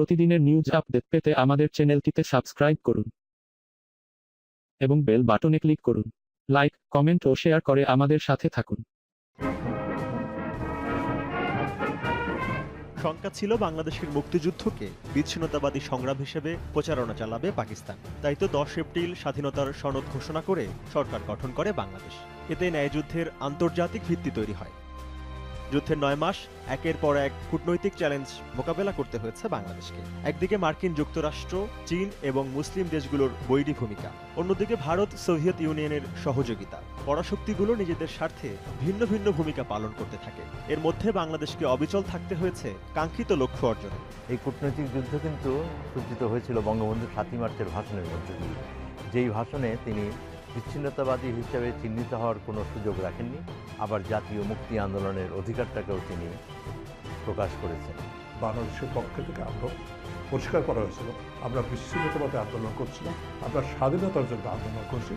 প্রতিদিনের news update পেতে আমাদের চ্যানেলটিতে সাবস্ক্রাইব করুন এবং বেল বাটনে ক্লিক করুন। লাইক কমেন্ট ও শেয়ার করে আমাদের সাথে থাকুন। শঙ্কা ছিল বাংলাদেশের মুক্তিযুদ্ধকে বিচ্ছিন্নতাবাদী সংগ্রাম হিসেবে প্রচারণা চালাবে পাকিস্তান। তাই তো দশ এপ্রিল স্বাধীনতার সনদ ঘোষণা করে সরকার গঠন করে বাংলাদেশ। এতে ন্যায়যুদ্ধের আন্তর্জাতিক ভিত্তি তৈরি হয়। যুদ্ধের নয় মাস, একের পর এক কূটনৈতিক চ্যালেঞ্জ মোকাবেলা করতে হয়েছে বাংলাদেশকে। একদিকে মার্কিন যুক্তরাষ্ট্র, চীন এবং মুসলিম দেশগুলোর বৈরী ভূমিকা। অন্যদিকে ভারত, সোভিয়েত ইউনিয়নের সহযোগিতা। পরাশক্তিগুলো নিজেদের স্বার্থে ভিন্ন ভিন্ন ভূমিকা পালন করতে থাকে। এর মধ্যে বাংলাদেশকে অবিচল থাকতে হয়েছে কাঙ্ক্ষিত লক্ষ্য অর্জনে। এই কূটনৈতিক যুদ্ধ কিন্তু সূচিত হয়েছিল বঙ্গবন্ধু সাতই মার্চের ভাষণের মধ্য যেই ভাষণে তিনি বিচ্ছিন্নতাবাদী হিসেবে চিহ্নিত হওয়ার কোনো সুযোগ রাখেননি। আবার জাতীয় মুক্তি আন্দোলনের অধিকারটাকেও তিনি প্রকাশ করেছেন। বাংলাদেশের পক্ষ থেকে আমরা পরিষ্কার করা হয়েছিল, আমরা বিচ্ছিন্নতাবাদী আন্দোলন করছিলাম, আমরা স্বাধীনতার জন্য আন্দোলন করছি।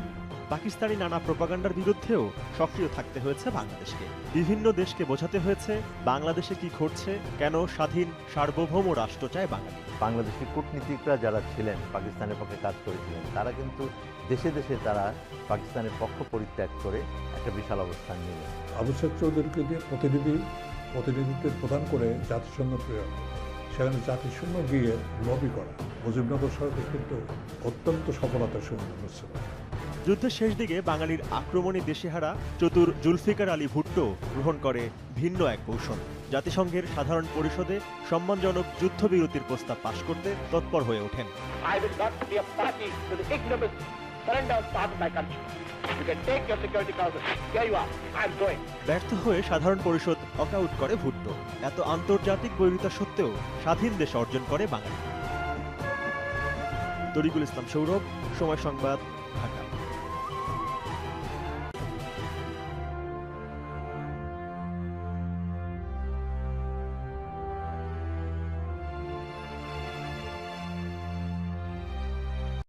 পাকিস্তানি নানা প্রপাগান্ডার বিরুদ্ধেও সক্রিয় থাকতে হয়েছে বাংলাদেশকে। বিভিন্ন দেশকে বোঝাতে হয়েছে বাংলাদেশে কি ঘটছে কেন স্বাধীন সার্বভৌম রাষ্ট্র চায় বাঙালি বাংলাদেশের কূটনীতিকরা যারা ছিলেন পাকিস্তানের পক্ষে কাজ করেছিলেন তারা কিন্তু দেশে দেশে তারা পাকিস্তানের পক্ষ পরিত্যাগ করে একটা বিশাল অবস্থান নিলেন। আবু সাইদ চৌধুরীকে দিয়ে প্রতিনিধি প্রতিনিধিত্বের প্রদান করে জাতিসংঘ প্রেরণ সেখানে জাতিসংঘ গিয়ে লবি করা। মুজিবনগর সরকার কিন্তু অত্যন্ত সফলতার সঙ্গে হচ্ছিল যুদ্ধের শেষ দিকে বাঙালির আক্রমণে দেশেহারা চতুর জুলফিকার আলী ভুট্টো গ্রহণ করে ভিন্ন এক কৌশল। জাতিসংঘের সাধারণ পরিষদে সম্মানজনক যুদ্ধবিরতির প্রস্তাব পাশ করতে তৎপর হয়ে ওঠেন. ব্যর্থ হয়ে সাধারণ পরিষদ অকাউট করে ভুট্টো। এত আন্তর্জাতিক বৈরিতা সত্ত্বেও স্বাধীন দেশ অর্জন করে বাঙালি। তরিকুল ইসলাম সৌরভ সময় সংবাদ ঢাকা।